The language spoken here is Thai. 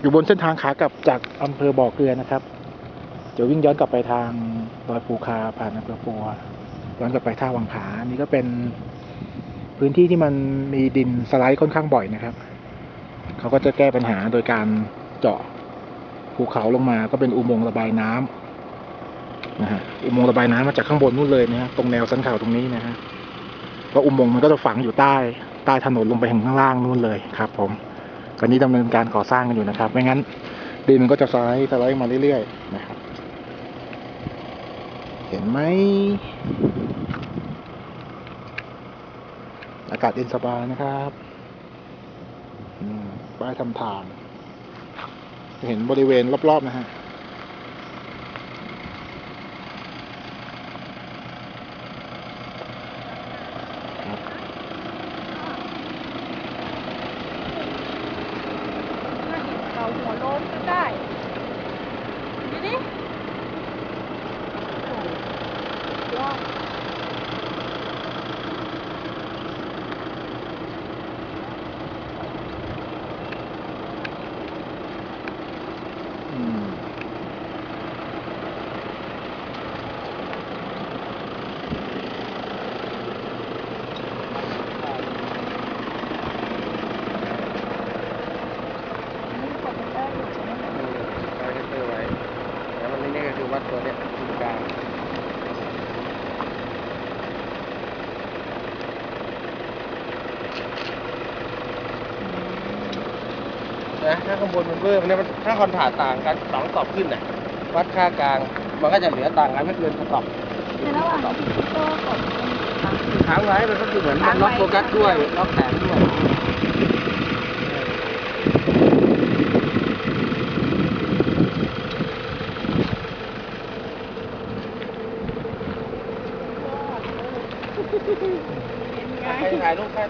อยู่บนเส้นทางขากลับจากอำเภอบ่อเกลือนะครับจะวิ่งย้อนกลับไปทางดอยปูคาผ่านอำเภอปัวย้อนกลับไปท่าวังผาอันนี่ก็เป็นพื้นที่ที่มันมีดินสไลด์ค่อนข้างบ่อยนะครับ เขาก็จะแก้ปัญหาโดยการเจาะภูเขาลงมาก็เป็นอุโมงค์ระบายน้ำนะฮะอุโมงค์ระบายน้ำมาจากข้างบนนู่นเลยนะฮะตรงแนวสันเขาตรงนี้นะฮะก็อุโมงค์มันก็จะฝังอยู่ใต้ใต้ถนนลงไปถึงข้างล่างนู่นเลยครับ ผม ตอนนี้ดำเนินการก่อสร้างกันอยู่นะครับ ไม่งั้น ดินมันก็จะสไลด์สไลด์มาเรื่อยๆนะครับ เห็นไหมอากาศเย็นสบายนะครับป้ายทำทางเห็นบริเวณรอบๆนะฮะ หัวโล้นก็ได้ดูดิโอ้โหยอด อืม นี่กด ได้อยู่ใช่ไหมไว้ให้เตอร์ไว้ แล้วมันนี่ก็คือวัดตัวเนี้ยศูนย์กลางนะถ้าข้างบนมันเพิ่มเนี่ยมันถ้าคอนถาต่างกันสองสอบขึ้นน่ะวัดค่ากลาง มันก็จะเหลือต่างกันไม่เกินสอบในระหว่างที่ก็กดตามคือค้างไว้มันก็คือเหมือนมันล็อกโฟกัสด้วยล็อกแขนด้วย เป็นไงใคร